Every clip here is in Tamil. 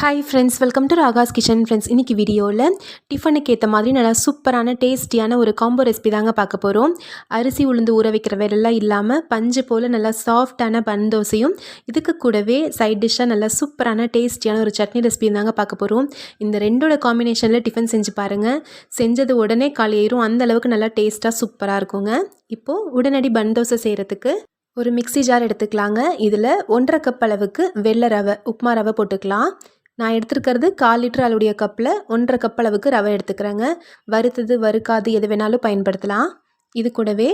Hi friends welcome to Raga's kitchen friends இன்றைக்கி வீடியோவில் டிஃபனுக்கு ஏற்ற மாதிரி நல்லா சூப்பரான டேஸ்டியான ஒரு காம்போ ரெசிபி தாங்க பார்க்க போகிறோம் அரிசி உளுந்து ஊற வைக்கிற வேலைலாம் இல்லாமல் பஞ்சு போல் நல்லா சாஃப்டான பன் தோசையும் இதுக்கு கூடவே சைட் டிஷ்ஷாக நல்லா சூப்பரான டேஸ்டியான ஒரு சட்னி ரெசிபியும் தாங்க பார்க்க போகிறோம் இந்த ரெண்டோட காம்பினேஷனில் டிஃபன் செஞ்சு பாருங்கள் செஞ்சது உடனே காலையிரும் அந்த அளவுக்கு நல்லா டேஸ்ட்டாக சூப்பராக இருக்குங்க. இப்போது உடனடி பன் தோசை செய்கிறதுக்கு ஒரு மிக்ஸி ஜார் எடுத்துக்கலாங்க. இதில் ஒன்றரை கப் அளவுக்கு வெள்ளை ரவை உப்புமா ரவை போட்டுக்கலாம். நான் எடுத்துருக்கிறது கால் லிட்டர் அளவுடைய கப்பில் ஒன்றரை கப் அளவுக்கு ரவை எடுத்துக்கிறேங்க. வறுத்தது வறுக்காது எது வேணாலும் பயன்படுத்தலாம். இது கூடவே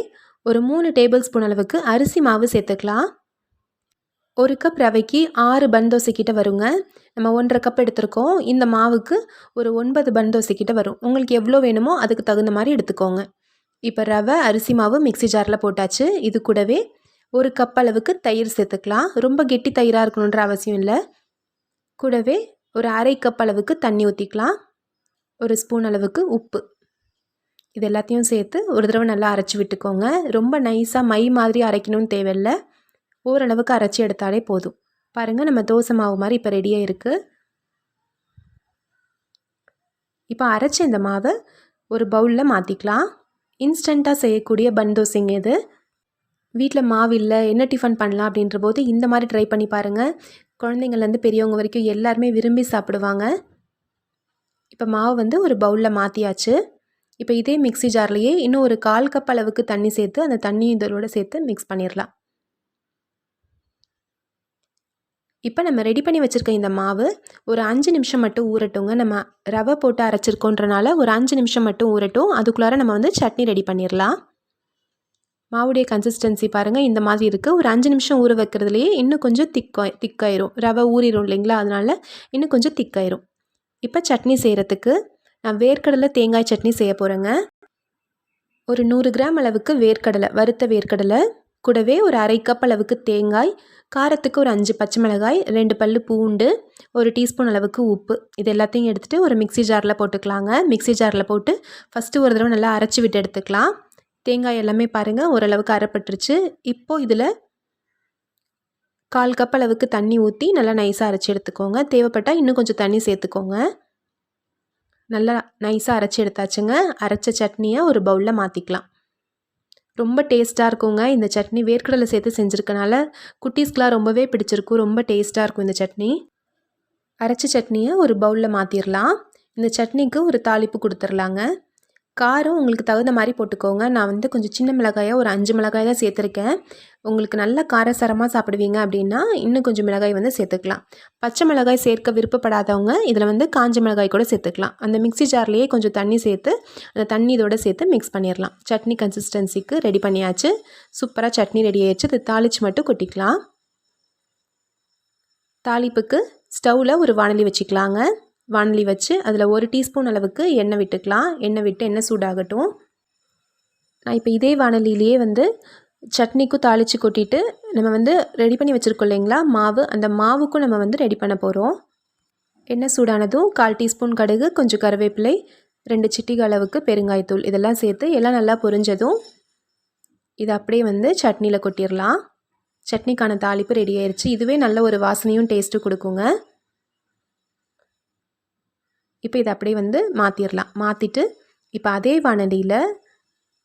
ஒரு மூணு டேபிள் ஸ்பூன் அளவுக்கு அரிசி மாவு சேர்த்துக்கலாம். ஒரு கப் ரவைக்கு ஆறு பன் தோசை கிட்ட வருங்க. நம்ம ஒன்றரை கப் எடுத்திருக்கோம். இந்த மாவுக்கு ஒரு ஒன்பது பன் தோசை கிட்ட வரும். உங்களுக்கு எவ்வளோ வேணுமோ அதுக்கு தகுந்த மாதிரி எடுத்துக்கோங்க. இப்போ ரவை அரிசி மாவு மிக்சி ஜாரில் போட்டாச்சு. இது கூடவே ஒரு கப் அளவுக்கு தயிர் சேர்த்துக்கலாம். ரொம்ப கெட்டி தயிராக இருக்கணுன்ற அவசியம் இல்லை. கூடவே ஒரு அரை கப் அளவுக்கு தண்ணி ஊற்றிக்கலாம் ஒரு ஸ்பூன் அளவுக்கு உப்பு. இது எல்லாத்தையும் சேர்த்து ஒரு தடவை நல்லா அரைச்சி விட்டுக்கோங்க. ரொம்ப நைஸாக மை மாதிரி அரைக்கணும்னு தேவையில்லை. ஓரளவுக்கு அரைச்சி எடுத்தாலே போதும். பாருங்கள் நம்ம தோசை மாவு மாதிரி இப்போ ரெடியாக இருக்குது இப்போ அரைச்ச இந்த மாவை ஒரு பவுலில் மாற்றிக்கலாம் இன்ஸ்டண்ட்டாக செய்யக்கூடிய பன் தோசைங்க இது. வீட்டில் மாவு இல்லை என்ன டிஃபன் பண்ணலாம் அப்படின்ற போது இந்த மாதிரி ட்ரை பண்ணி பாருங்கள் குழந்தைங்கள்லேருந்து பெரியவங்க வரைக்கும் எல்லாருமே விரும்பி சாப்பிடுவாங்க. இப்போ மாவு வந்து ஒரு பவுலில் மாற்றியாச்சு இப்போ இதே மிக்சி ஜார்லேயே இன்னும் ஒரு கால் கப் அளவுக்கு தண்ணி சேர்த்து அந்த தண்ணி இதோட சேர்த்து மிக்ஸ் பண்ணிடலாம் இப்போ நம்ம ரெடி பண்ணி வச்சுருக்க இந்த மாவு ஒரு அஞ்சு நிமிஷம் மட்டும் ஊறட்டுங்க. நம்ம ரவை போட்டு அரைச்சிருக்கோன்றனால ஒரு அஞ்சு நிமிஷம் மட்டும் ஊறட்டும். அதுக்குள்ளார நம்ம வந்து சட்னி ரெடி பண்ணிடலாம் மாவுடைய கன்சிஸ்டன்சி பாருங்கள் இந்த மாதிரி இருக்குது ஒரு அஞ்சு நிமிஷம் ஊற வைக்கிறதுலையே இன்னும் கொஞ்சம் திக்காய் திக்காயிரும் ரவை ஊறிடும் இல்லைங்களா? அதனால் இன்னும் கொஞ்சம் திக்காயிரும் இப்போ சட்னி செய்கிறதுக்கு நான் வேர்க்கடலை தேங்காய் சட்னி செய்ய போகிறேங்க ஒரு நூறு கிராம் அளவுக்கு வேர்க்கடலை வறுத்த வேர்க்கடலை கூடவே ஒரு அரை கப் அளவுக்கு தேங்காய் காரத்துக்கு ஒரு அஞ்சு பச்சை மிளகாய் ரெண்டு பல் பூண்டு ஒரு டீஸ்பூன் அளவுக்கு உப்பு. இது எல்லாத்தையும் எடுத்துகிட்டு ஒரு மிக்சி ஜாரில் போட்டுக்கலாங்க. மிக்சி ஜாரில் போட்டு ஃபஸ்ட்டு ஒரு தடவை நல்லா அரைச்சி விட்டு எடுத்துக்கலாம். தேங்காய் எல்லாமே பாருங்கள் ஓரளவுக்கு அரைப்பட்டுருச்சு. இப்போது இதில் கால் கப் அளவுக்கு தண்ணி ஊற்றி நல்லா நைஸாக அரைச்சி எடுத்துக்கோங்க. தேவைப்பட்டால் இன்னும் கொஞ்சம் தண்ணி சேர்த்துக்கோங்க. நல்லா நைஸாக அரைச்சி எடுத்தாச்சுங்க. அரைச்ச சட்னியை ஒரு பவுலில் மாற்றிக்கலாம் ரொம்ப டேஸ்ட்டாக இருக்குங்க. இந்த சட்னி வேர்க்கடலை சேர்த்து செஞ்சுருக்கனால குட்டீஸ்க்கெலாம் ரொம்பவே பிடிச்சிருக்கும். ரொம்ப டேஸ்ட்டாக இருக்கும் இந்த சட்னி. அரைச்ச சட்னியை ஒரு பவுலில் மாற்றிடலாம் இந்த சட்னிக்கு ஒரு தாளிப்பு கொடுத்துர்லாங்க. காரம் உங்களுக்கு தகுந்த மாதிரி போட்டுக்கோங்க. நான் வந்து கொஞ்சம் சின்ன மிளகாயாக ஒரு அஞ்சு மிளகாய் தான் சேர்த்துருக்கேன். உங்களுக்கு நல்ல காரசாரமாக சாப்பிடுவீங்க அப்படின்னா இன்னும் கொஞ்சம் மிளகாய் வந்து சேர்த்துக்கலாம். பச்சை மிளகாய் சேர்க்க விருப்பப்படாதவங்க இதில் வந்து காஞ்ச மிளகாய் கூட சேர்த்துக்கலாம். அந்த மிக்சி ஜார்லேயே கொஞ்சம் தண்ணி சேர்த்து அந்த தண்ணி இதோட சேர்த்து மிக்ஸ் பண்ணிடலாம். சட்னி கன்சிஸ்டன்சிக்கு ரெடி பண்ணியாச்சு. சூப்பராக சட்னி ரெடி ஆயிடுச்சு. இது தாளித்து மட்டும் கொட்டிக்கலாம். தாளிப்புக்கு ஸ்டவ்வில் ஒரு வானலி வச்சுக்கலாங்க. வானலி வச்சு அதில் ஒரு டீஸ்பூன் அளவுக்கு எண்ணெய் விட்டுக்கலாம். எண்ணெய் விட்டு எண்ணெய் சூடாகட்டும். நான் இப்போ இதே வானலியிலேயே வந்து சட்னிக்கும் தாளித்து கொட்டிட்டு நம்ம வந்து ரெடி பண்ணி வச்சுருக்கோம் இல்லைங்களா? மாவு. அந்த மாவுக்கும் நம்ம வந்து ரெடி பண்ண போகிறோம் எண்ணெய் சூடானதும் கால் டீஸ்பூன் கடுகு கொஞ்சம் கருவேப்பிலை ரெண்டு சிட்டிக அளவுக்கு பெருங்காயத்தூள் இதெல்லாம் சேர்த்து எல்லாம் நல்லா பொரிஞ்சதும் இதை அப்படியே வந்து சட்னியில் கொட்டிடலாம். சட்னிக்கான தாளிப்பு ரெடி ஆயிடுச்சு இதுவே நல்ல ஒரு வாசனையும் டேஸ்ட்டும் கொடுக்குங்க. இப்போ இதை அப்படியே வந்து மாற்றிடலாம் மாற்றிட்டு இப்போ அதே வானலியில்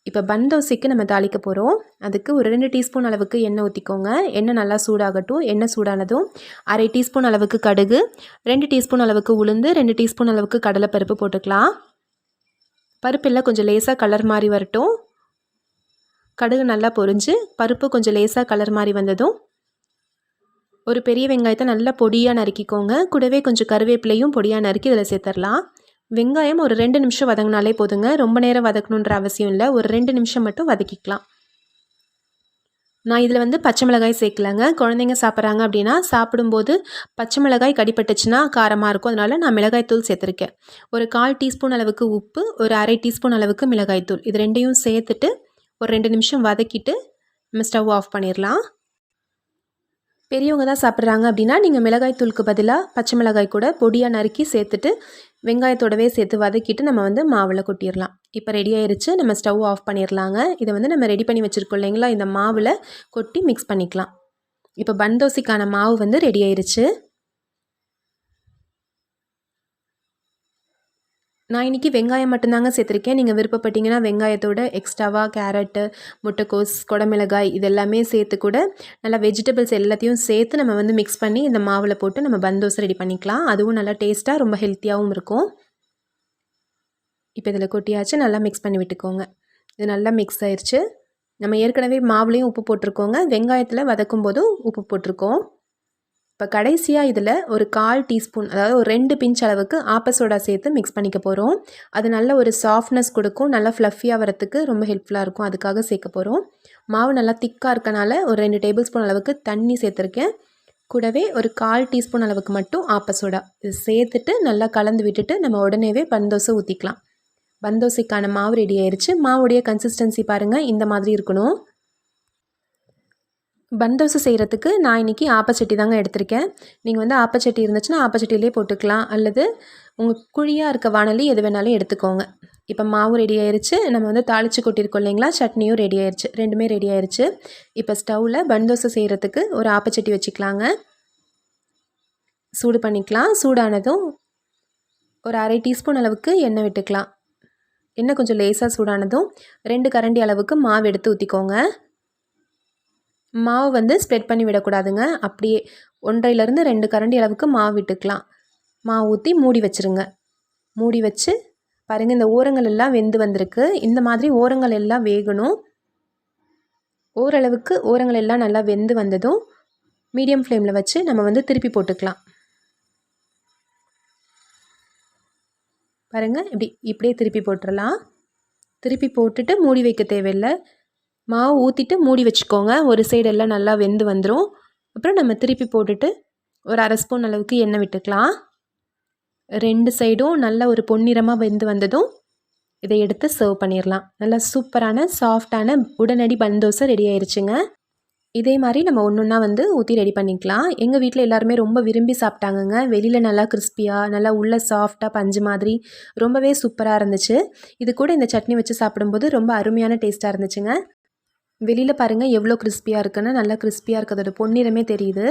இப்போ பன் தோசைக்கு நம்ம தாளிக்க போகிறோம் அதுக்கு ஒரு ரெண்டு டீஸ்பூன் அளவுக்கு எண்ணெய் ஊற்றிக்கோங்க எண்ணெய் நல்லா சூடாகட்டும். எண்ணெய் சூடானதும் அரை டீஸ்பூன் அளவுக்கு கடுகு ரெண்டு டீஸ்பூன் அளவுக்கு உளுந்து ரெண்டு டீஸ்பூன் அளவுக்கு கடலைப்பருப்பு போட்டுக்கலாம். பருப்பெல்லாம் கொஞ்சம் லேசாக கலர் மாதிரி வரட்டும். கடுகு நல்லா பொரிஞ்சு பருப்பு கொஞ்சம் லேசாக கலர் மாதிரி வந்ததும் ஒரு பெரிய வெங்காயத்தை நல்லா பொடியாக நறுக்கிக்கோங்க. கூடவே கொஞ்சம் கருவேப்பிலையும் பொடியாக நறுக்கி இதில் சேர்த்துடலாம் வெங்காயம் ஒரு ரெண்டு நிமிஷம் வதங்கினாலே போதுங்க. ரொம்ப நேரம் வதக்கணுன்ற அவசியம் இல்லை. ஒரு ரெண்டு நிமிஷம் மட்டும் வதக்கிக்கலாம். நான் இதில் வந்து பச்சை மிளகாய் சேர்க்கலங்க. குழந்தைங்க சாப்பிட்றாங்க அப்படின்னா சாப்பிடும்போது பச்சை மிளகாய் கடிப்பட்டுச்சுன்னா காரமாக இருக்கும். அதனால் நான் மிளகாய் தூள் சேர்த்துருக்கேன். ஒரு கால் டீஸ்பூன் அளவுக்கு உப்பு ஒரு அரை டீஸ்பூன் அளவுக்கு மிளகாய் தூள். இது ரெண்டையும் சேர்த்துட்டு ஒரு ரெண்டு நிமிஷம் வதக்கிட்டு நம்ம ஸ்டவ் ஆஃப் பண்ணிடலாம் பெரியவங்க தான் சாப்பிட்றாங்க அப்படின்னா நீங்கள் மிளகாய் தூளுக்கு பதிலாக பச்சை மிளகாய் கூட பொடியாக நறுக்கி சேர்த்துட்டு வெங்காயத்தோடவே சேர்த்து வதக்கிட்டு நம்ம வந்து மாவில் கொட்டிடலாம். இப்போ ரெடி ஆயிடுச்சு நம்ம ஸ்டவ் ஆஃப் பண்ணிடலாங்க. இதை வந்து நம்ம ரெடி பண்ணி வச்சுருக்கோம் இல்லைங்களா? இந்த மாவில் கொட்டி மிக்ஸ் பண்ணிக்கலாம். இப்போ பந்தோசிக்கான மாவு வந்து ரெடி ஆயிடுச்சு நான் இன்றைக்கி வெங்காயம் மட்டும்தாங்க சேர்த்துருக்கேன். நீங்கள் விருப்பப்பட்டீங்கன்னா வெங்காயத்தோட எக்ஸ்ட்ராவாக கேரட்டு முட்டைக்கோஸ் குடமிளகாய் இதெல்லாமே சேர்த்து கூட நல்லா வெஜிடபிள்ஸ் எல்லாத்தையும் சேர்த்து நம்ம வந்து மிக்ஸ் பண்ணி இந்த மாவில் போட்டு நம்ம பந்தோசை ரெடி பண்ணிக்கலாம். அதுவும் நல்லா டேஸ்ட்டாக ரொம்ப ஹெல்த்தியாகவும் இருக்கும். இப்போ இதில் கொட்டியாச்சு நல்லா மிக்ஸ் பண்ணி விட்டுக்கோங்க. இது நல்லா மிக்ஸ் ஆயிடுச்சு நம்ம ஏற்கனவே மாவுலேயும் உப்பு போட்டிருக்கோங்க. வெங்காயத்தில் வதக்கும் போதும் உப்பு போட்டிருக்கோம். இப்போ கடைசியாக இதில் ஒரு கால் டீஸ்பூன் அதாவது ஒரு ரெண்டு பிஞ்ச் அளவுக்கு ஆப்பசோடா சேர்த்து மிக்ஸ் பண்ணிக்க போகிறோம். அது நல்ல ஒரு சாஃப்ட்னஸ் கொடுக்கும் நல்லா ஃப்ளஃபியாக வரத்துக்கு ரொம்ப ஹெல்ப்ஃபுல்லாக இருக்கும். அதுக்காக சேர்க்க போகிறோம். மாவு நல்லா திக்காக இருக்கனால ஒரு ரெண்டு டேபிள் ஸ்பூன் அளவுக்கு தண்ணி சேர்த்துருக்கேன். கூடவே ஒரு கால் டீஸ்பூன் அளவுக்கு மட்டும் ஆப்பசோடா இது சேர்த்துட்டு நல்லா கலந்து விட்டுட்டு நம்ம உடனேவே பந்தோசை ஊற்றிக்கலாம் பந்தோசைக்கான மாவு ரெடி ஆயிடுச்சு மாவுடைய கன்சிஸ்டன்சி பாருங்கள் இந்த மாதிரி இருக்கணும். பன் தோசை செய்கிறதுக்கு நான் இன்றைக்கி ஆப்பச்சட்டி தாங்க எடுத்திருக்கேன். நீங்கள் வந்து ஆப்பச்சட்டி இருந்துச்சுன்னா ஆப்பச்சட்டிலே போட்டுக்கலாம். அல்லது உங்கள் குழியாக இருக்க வானலி எது வேணாலும் எடுத்துக்கோங்க. இப்போ மாவு ரெடி ஆயிடுச்சு நம்ம வந்து தாளித்து கொட்டியிருக்கோம் இல்லைங்களா? சட்னியும் ரெடி ஆயிடுச்சு ரெண்டுமே ரெடி ஆயிடுச்சு இப்போ ஸ்டவ்வில் பன் தோசை செய்கிறதுக்கு ஒரு ஆப்பச்சட்டி வச்சுக்கலாங்க. சூடு பண்ணிக்கலாம். சூடானதும் ஒரு அரை டீஸ்பூன் அளவுக்கு எண்ணெய் விட்டுக்கலாம். எண்ணெய் கொஞ்சம் லேசாக சூடானதும் ரெண்டு கரண்டி அளவுக்கு மாவு எடுத்து ஊற்றிக்கோங்க மாவு வந்து ஸ்ப்ரெட் பண்ணி விடக்கூடாதுங்க. அப்படியே ஒன்றையிலேருந்து ரெண்டு கரண்டி அளவுக்கு மாவு விட்டுக்கலாம். மாவு ஊற்றி மூடி வச்சுருங்க. மூடி வச்சு பாருங்கள் இந்த ஓரங்கள் எல்லாம் வெந்து வந்திருக்கு. இந்த மாதிரி ஓரங்கள் எல்லாம் வேகணும். ஓரளவுக்கு ஓரங்கள் எல்லாம் நல்லா வெந்து வந்ததும் மீடியம் ஃப்ளேமில் வச்சு நம்ம வந்து திருப்பி போட்டுக்கலாம். பாருங்கள் இப்படி இப்படியே திருப்பி போட்டுடலாம் திருப்பி போட்டுட்டு மூடி வைக்க தேவையில்லை. மாவு ஊற்றிட்டு மூடி வச்சுக்கோங்க. ஒரு சைடெல்லாம் நல்லா வெந்து வந்துடும் அப்புறம் நம்ம திருப்பி போட்டுட்டு ஒரு அரை ஸ்பூன் அளவுக்கு எண்ணெய் விட்டுக்கலாம். ரெண்டு சைடும் நல்ல ஒரு பொன்னிறமாக வெந்து வந்ததும் இதை எடுத்து சர்வ் பண்ணிடலாம் நல்லா சூப்பரான சாஃப்டான உடனடி பன் தோசை ரெடி ஆயிடுச்சுங்க இதே மாதிரி நம்ம ஒன்று ஒன்றா வந்து ஊற்றி ரெடி பண்ணிக்கலாம். எங்கள் வீட்டில் எல்லாருமே ரொம்ப விரும்பி சாப்பிட்டாங்கங்க. வெளியில் நல்லா கிறிஸ்பியாக நல்லா உள்ள சாஃப்டாக பஞ்சு மாதிரி ரொம்பவே சூப்பராக இருந்துச்சு. இது கூட இந்த சட்னி வச்சு சாப்பிடும்போது ரொம்ப அருமையான டேஸ்ட்டாக இருந்துச்சுங்க. வெளியில் பாருங்கள் எவ்வளோ கிறிஸ்பியாக இருக்குன்னு. நல்லா கிறிஸ்பியாக இருக்கிறதோட பொன்னிறமே தெரியுது.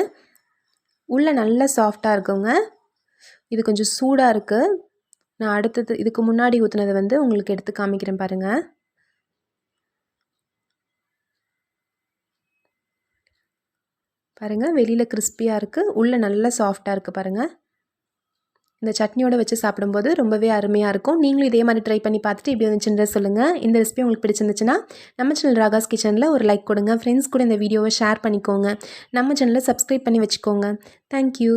உள்ளே நல்லா சாஃப்டாக இருக்குங்க இது கொஞ்சம் சூடாக இருக்குது நான் அடுத்தது இதுக்கு முன்னாடி ஊற்றுனதை வந்து உங்களுக்கு எடுத்து காமிக்கிறேன் பாருங்கள் பாருங்கள் வெளியில் கிறிஸ்பியாக இருக்குது உள்ளே நல்லா சாஃப்டாக இருக்குது பாருங்கள் இந்த சட்னியோடு வச்சு சாப்பிடும்போது ரொம்பவே அருமையாக இருக்கும். நீங்களும் இதே மாதிரி ட்ரை பண்ணி பார்த்துட்டு இப்படி வந்துச்சுன்ற சொல்லுங்கள் இந்த ரெசிபி உங்களுக்கு பிடிச்சிருந்துச்சுன்னா நம்ம சேனல் ராகாஸ் கிச்சனில் ஒரு லைக் கொடுங்க. ஃப்ரெண்ட்ஸ் கூட இந்த வீடியோவை ஷேர் பண்ணிக்கோங்க. நம்ம சேனலை சப்ஸ்கிரைப் பண்ணி வச்சுக்கோங்க. தேங்க்யூ